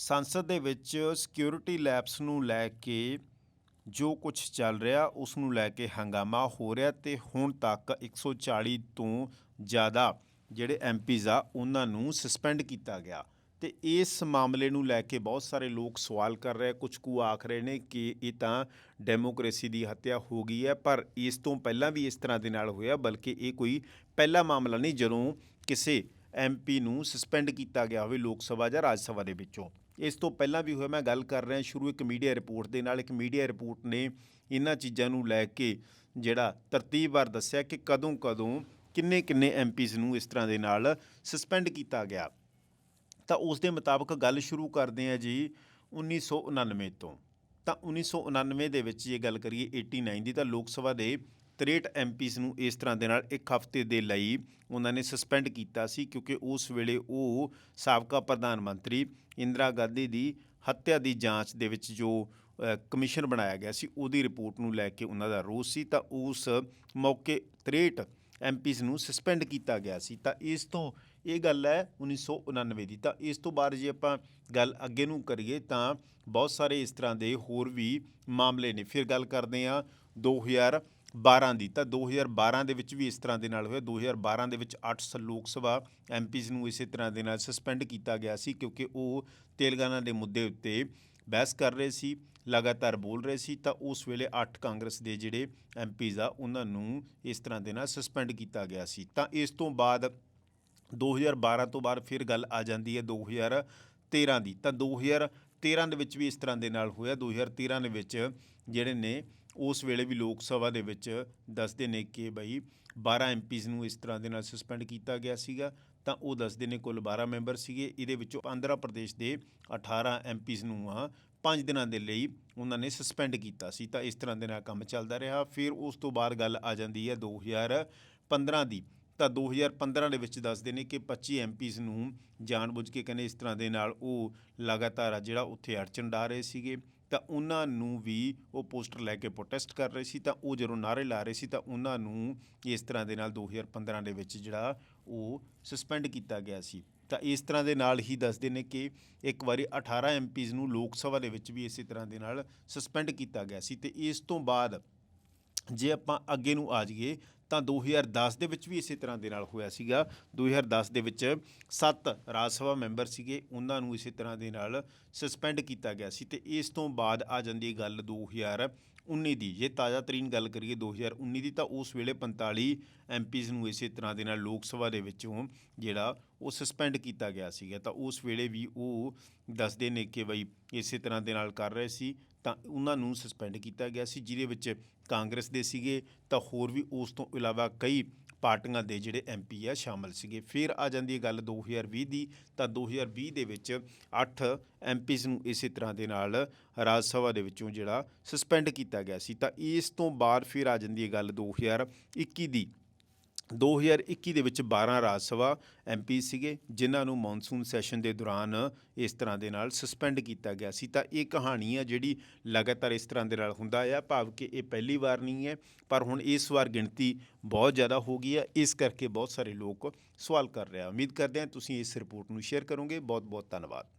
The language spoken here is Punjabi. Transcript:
ਸੰਸਦ ਦੇ ਵਿੱਚ ਸਿਕਿਉਰਿਟੀ ਲੈਪਸ ਨੂੰ ਲੈ ਕੇ ਜੋ ਕੁਝ ਚੱਲ ਰਿਹਾ ਉਸ ਨੂੰ ਲੈ ਕੇ ਹੰਗਾਮਾ ਹੋ ਰਿਹਾ ਤੇ ਹੁਣ ਤੱਕ 140 ਤੋਂ ਜ਼ਿਆਦਾ ਜਿਹੜੇ ਐਮਪੀਜ਼ ਆ, ਉਹਨਾਂ ਨੂੰ ਸਸਪੈਂਡ ਕੀਤਾ ਗਿਆ। ਤੇ ਇਸ ਮਾਮਲੇ ਨੂੰ ਲੈ ਕੇ ਬਹੁਤ ਸਾਰੇ ਲੋਕ ਸਵਾਲ ਕਰ ਰਹੇ ਕੁਝ ਕੁ ਆਖ ਰਹੇ ਨੇ ਕਿ ਇਹ ਤਾਂ ਡੈਮੋਕ੍ਰੇਸੀ ਦੀ ਹੱਤਿਆ ਹੋ ਗਈ ਹੈ, ਪਰ ਇਸ ਤੋਂ ਪਹਿਲਾਂ ਵੀ ਇਸ ਤਰ੍ਹਾਂ ਦੇ ਨਾਲ ਹੋਇਆ, ਬਲਕਿ ਇਹ ਕੋਈ ਪਹਿਲਾ ਮਾਮਲਾ ਨਹੀਂ, ਜਦੋਂ ਕਿਸੇ ਐਮਪੀ ਨੂੰ ਸਸਪੈਂਡ ਕੀਤਾ ਗਿਆ ਹੋਵੇ ਲੋਕ ਸਭਾ ਜਾਂ ਰਾਜ ਸਭਾ ਦੇ ਵਿੱਚੋਂ। ਇਸ ਤੋਂ ਪਹਿਲਾਂ ਵੀ ਹੋਇਆ, ਮੈਂ ਗੱਲ ਕਰ ਰਿਹਾ, ਸ਼ੁਰੂ ਇੱਕ ਮੀਡੀਆ ਰਿਪੋਰਟ ਦੇ ਨਾਲ, ਇੱਕ ਮੀਡੀਆ ਰਿਪੋਰਟ ਨੇ ਇਹਨਾਂ ਚੀਜ਼ਾਂ ਨੂੰ ਲੈ ਕੇ ਜਿਹੜਾ ਤਰਤੀਬਵਾਰ ਦੱਸਿਆ ਕਿ ਕਦੋਂ ਕਦੋਂ ਕਿੰਨੇ ਕਿੰਨੇ ਐਮਪੀਜ਼ ਨੂੰ ਇਸ ਤਰ੍ਹਾਂ ਦੇ ਨਾਲ ਸਸਪੈਂਡ ਕੀਤਾ ਗਿਆ। ਤਾਂ ਉਸ ਦੇ ਮੁਤਾਬਕ ਗੱਲ ਸ਼ੁਰੂ ਕਰਦੇ ਆ ਜੀ 1999 ਤੋਂ। ਤਾਂ 1999 ਦੇ ਵਿੱਚ ਜੇ ਗੱਲ ਕਰੀਏ 89 ਦੀ, ਤਾਂ ਲੋਕ ਸਭਾ ਦੇ 63 ਐਮਪੀਜ਼ ਨੂੰ ਇਸ ਤਰ੍ਹਾਂ ਦੇ ਨਾਲ ਇੱਕ ਹਫ਼ਤੇ ਦੇ ਲਈ ਉਹਨਾਂ ਨੇ ਸਸਪੈਂਡ ਕੀਤਾ ਸੀ ਕਿਉਂਕਿ ਉਸ ਵੇਲੇ ਉਹ ਸਾਬਕਾ ਪ੍ਰਧਾਨ ਮੰਤਰੀ ਇੰਦਰਾ ਗਾਂਧੀ ਦੀ ਹੱਤਿਆ ਦੀ ਜਾਂਚ ਦੇ ਵਿੱਚ ਜੋ ਕਮਿਸ਼ਨ ਬਣਾਇਆ ਗਿਆ ਸੀ, ਉਹਦੀ ਰਿਪੋਰਟ ਨੂੰ ਲੈ ਕੇ ਉਹਨਾਂ ਦਾ ਰੋਸ ਸੀ। ਤਾਂ ਉਸ ਮੌਕੇ 63 ਐਮਪੀਜ਼ ਨੂੰ ਸਸਪੈਂਡ ਕੀਤਾ ਗਿਆ ਸੀ। ਤਾਂ ਇਸ ਤੋਂ ਇਹ ਗੱਲ ਹੈ 1999 ਦੀ। ਤਾਂ ਇਸ ਤੋਂ ਬਾਅਦ ਜੇ ਆਪਾਂ ਗੱਲ ਅੱਗੇ ਨੂੰ ਕਰੀਏ ਤਾਂ ਬਹੁਤ ਸਾਰੇ ਇਸ ਤਰ੍ਹਾਂ ਦੇ ਹੋਰ ਵੀ ਮਾਮਲੇ ਨੇ। ਫਿਰ ਗੱਲ ਕਰਦੇ ਆ 2012 ਦੀ, ਤਾਂ 2012 ਦੇ ਵਿੱਚ ਵੀ ਇਸ ਤਰ੍ਹਾਂ ਦੇ ਨਾਲ ਹੋਇਆ। 2012 ਦੇ ਵਿੱਚ 8 ਲੋਕ ਸਭਾ ਐਮਪੀਜ਼ ਨੂੰ ਇਸੇ ਤਰ੍ਹਾਂ ਦੇ ਨਾਲ ਸਸਪੈਂਡ ਕੀਤਾ ਗਿਆ ਸੀ, ਕਿਉਂਕਿ ਉਹ ਤੇਲੰਗਾਨਾ ਦੇ ਮੁੱਦੇ ਉੱਤੇ ਬਹਿਸ ਕਰ ਰਹੇ ਸੀ, ਲਗਾਤਾਰ ਬੋਲ ਰਹੇ ਸੀ, ਤਾਂ ਉਸ ਵੇਲੇ 8 ਕਾਂਗਰਸ ਦੇ ਜਿਹੜੇ ਐਮਪੀਜ਼ ਆ, ਉਹਨਾਂ ਨੂੰ ਇਸ ਤਰ੍ਹਾਂ ਦੇ ਨਾਲ ਸਸਪੈਂਡ ਕੀਤਾ ਗਿਆ ਸੀ। ਤਾਂ ਇਸ ਤੋਂ ਬਾਅਦ 2012 ਤੋਂ ਬਾਅਦ ਫਿਰ ਗੱਲ ਆ ਜਾਂਦੀ ਹੈ 2013 ਦੀ। ਤਾਂ 2013 ਦੇ ਵਿੱਚ ਵੀ ਇਸ ਤਰ੍ਹਾਂ ਦੇ ਨਾਲ ਹੋਇਆ। 2013 ਦੇ ਵਿੱਚ ਜਿਹੜੇ ਨੇ ਉਸ ਵੇਲੇ ਵੀ ਲੋਕ ਸਭਾ ਦੇ ਵਿੱਚ ਦੱਸਦੇ ਨੇ ਕਿ ਬਈ 12 ਐਮਪੀਜ਼ ਨੂੰ ਇਸ ਤਰ੍ਹਾਂ ਦੇ ਨਾਲ ਸਸਪੈਂਡ ਕੀਤਾ ਗਿਆ ਸੀਗਾ, ਤਾਂ ਉਹ ਦੱਸਦੇ ਨੇ ਕੁੱਲ 12 ਮੈਂਬਰ ਸੀਗੇ। ਇਹਦੇ ਵਿੱਚੋਂ ਆਂਧਰਾ ਪ੍ਰਦੇਸ਼ ਦੇ 18 ਐਮਪੀਜ਼ ਨੂੰ ਆ 5 ਦਿਨਾਂ ਦੇ ਲਈ ਉਹਨਾਂ ਨੇ ਸਸਪੈਂਡ ਕੀਤਾ ਸੀ। ਤਾਂ ਇਸ ਤਰ੍ਹਾਂ ਦੇ ਨਾਲ ਕੰਮ ਚੱਲਦਾ ਰਿਹਾ। ਫਿਰ ਉਸ ਤੋਂ ਬਾਅਦ ਗੱਲ ਆ ਜਾਂਦੀ ਹੈ 2015 ਦੀ। ਤਾਂ 2015 ਦੇ ਵਿੱਚ ਦੱਸਦੇ ਨੇ ਕਿ 25 ਐਮਪੀਜ਼ ਨੂੰ ਜਾਣਬੁੱਝ ਕੇ ਕਹਿੰਦੇ ਇਸ ਤਰ੍ਹਾਂ ਦੇ ਨਾਲ ਉਹ ਲਗਾਤਾਰ ਆ ਜਿਹੜਾ ਉੱਥੇ ਅੜਚਨ ਡਾ ਰਹੇ ਸੀਗੇ। ਤਾਂ ਉਹਨਾਂ ਨੂੰ ਵੀ ਉਹ ਪੋਸਟਰ ਲੈ ਕੇ ਪ੍ਰੋਟੈਸਟ ਕਰ ਰਹੇ ਸੀ, ਤਾਂ ਉਹ ਜਦੋਂ ਨਾਰੇ ਲਾ ਰਹੇ ਸੀ, ਤਾਂ ਉਹਨਾਂ ਨੂੰ ਇਸ ਤਰ੍ਹਾਂ ਦੇ ਨਾਲ 2015 ਦੇ ਵਿੱਚ ਜਿਹੜਾ ਉਹ ਸਸਪੈਂਡ ਕੀਤਾ ਗਿਆ ਸੀ। ਤਾਂ ਇਸ ਤਰ੍ਹਾਂ ਦੇ ਨਾਲ ਹੀ ਦੱਸਦੇ ਨੇ ਕਿ ਇੱਕ ਵਾਰੀ 18 ਐਮਪੀਜ਼ ਨੂੰ ਲੋਕ ਸਭਾ ਦੇ ਵਿੱਚ ਵੀ ਇਸੇ ਤਰ੍ਹਾਂ ਦੇ ਨਾਲ ਸਸਪੈਂਡ ਕੀਤਾ ਗਿਆ ਸੀ। ਤੇ ਇਸ ਤੋਂ ਬਾਅਦ ਜੇ ਆਪਾਂ ਅੱਗੇ ਨੂੰ ਆ ਜਾਈਏ ਤਾਂ 2010 ਦੇ ਵਿੱਚ ਵੀ ਇਸੇ ਤਰ੍ਹਾਂ ਦੇ ਨਾਲ ਹੋਇਆ ਸੀਗਾ। 2010 ਦੇ ਵਿੱਚ ਸੱਤ ਰਾਜ ਸਭਾ ਮੈਂਬਰ ਸੀਗੇ। ਉਹਨਾਂ ਨੂੰ ਇਸੇ ਤਰ੍ਹਾਂ ਦੇ ਨਾਲ ਸਸਪੈਂਡ ਕੀਤਾ ਗਿਆ ਸੀ ਤੇ ਇਸ ਤੋਂ ਬਾਅਦ ਆ ਜਾਂਦੀ ਹੈ ਗੱਲ 2019 ਦੀ। ਜੇ ਤਾਜ਼ਾ ਤਰੀਨ ਗੱਲ ਕਰੀਏ 2019 ਦੀ ਤਾਂ ਉਸ ਵੇਲੇ 45 ਐਮਪੀਜ਼ ਨੂੰ ਇਸੇ ਤਰ੍ਹਾਂ ਦੇ ਨਾਲ ਲੋਕ ਸਭਾ ਦੇ ਵਿੱਚੋਂ ਜਿਹੜਾ ਉਹ ਸਸਪੈਂਡ ਕੀਤਾ ਗਿਆ ਸੀਗਾ, ਤਾਂ ਉਸ ਵੇਲੇ ਵੀ ਉਹ ਦੱਸਦੇ ਨੇ ਕਿ ਬਈ ਇਸੇ ਤਰ੍ਹਾਂ ਦੇ ਨਾਲ ਕਰ ਰਹੇ ਸੀ, ਤਾਂ ਉਹਨਾਂ ਨੂੰ ਸਸਪੈਂਡ ਕੀਤਾ ਗਿਆ ਸੀ, ਜਿਹਦੇ ਵਿੱਚ ਕਾਂਗਰਸ ਦੇ ਸੀਗੇ, ਤਾਂ ਹੋਰ ਵੀ ਉਸ ਤੋਂ ਇਲਾਵਾ ਕਈ ਪਾਰਟੀਆਂ ਦੇ ਜਿਹੜੇ ਐਮਪੀ ਆ ਸ਼ਾਮਲ ਸੀਗੇ। ਫਿਰ ਆ ਜਾਂਦੀ ਹੈ ਗੱਲ 2020 ਦੀ, ਤਾਂ 2020 ਦੇ ਵਿੱਚ 8 ਐਮਪੀਜ਼ ਨੂੰ ਇਸੇ ਤਰ੍ਹਾਂ ਦੇ ਨਾਲ ਰਾਜ ਸਭਾ ਦੇ ਵਿੱਚੋਂ ਜਿਹੜਾ ਸਸਪੈਂਡ ਕੀਤਾ ਗਿਆ ਸੀ। ਤਾਂ ਇਸ ਤੋਂ ਬਾਅਦ ਫਿਰ ਆ ਜਾਂਦੀ ਹੈ ਗੱਲ 2021 ਦੀ 2021 ਦੇ ਵਿੱਚ 12 ਰਾਜ ਸਭਾ ਐਮਪੀ ਸੀਗੇ, ਜਿਨ੍ਹਾਂ ਨੂੰ ਮੌਨਸੂਨ ਸੈਸ਼ਨ ਦੇ ਦੌਰਾਨ ਇਸ ਤਰ੍ਹਾਂ ਦੇ ਨਾਲ ਸਸਪੈਂਡ ਕੀਤਾ ਗਿਆ ਸੀ। ਤਾਂ ਇਹ ਕਹਾਣੀ ਆ ਜਿਹੜੀ ਲਗਾਤਾਰ ਇਸ ਤਰ੍ਹਾਂ ਦੇ ਨਾਲ ਹੁੰਦਾ ਆ, ਭਾਵ ਕਿ ਇਹ ਪਹਿਲੀ ਵਾਰ ਨਹੀਂ ਹੈ, ਪਰ ਹੁਣ ਇਸ ਵਾਰ ਗਿਣਤੀ ਬਹੁਤ ਜ਼ਿਆਦਾ ਹੋ ਗਈ ਹੈ ਇਸ ਕਰਕੇ ਬਹੁਤ ਸਾਰੇ ਲੋਕ ਸਵਾਲ ਕਰ ਰਹੇ ਆ। ਉਮੀਦ ਕਰਦੇ ਹਾਂ ਤੁਸੀਂ ਇਸ ਰਿਪੋਰਟ ਨੂੰ ਸ਼ੇਅਰ ਕਰੋਗੇ। ਬਹੁਤ ਬਹੁਤ ਧੰਨਵਾਦ।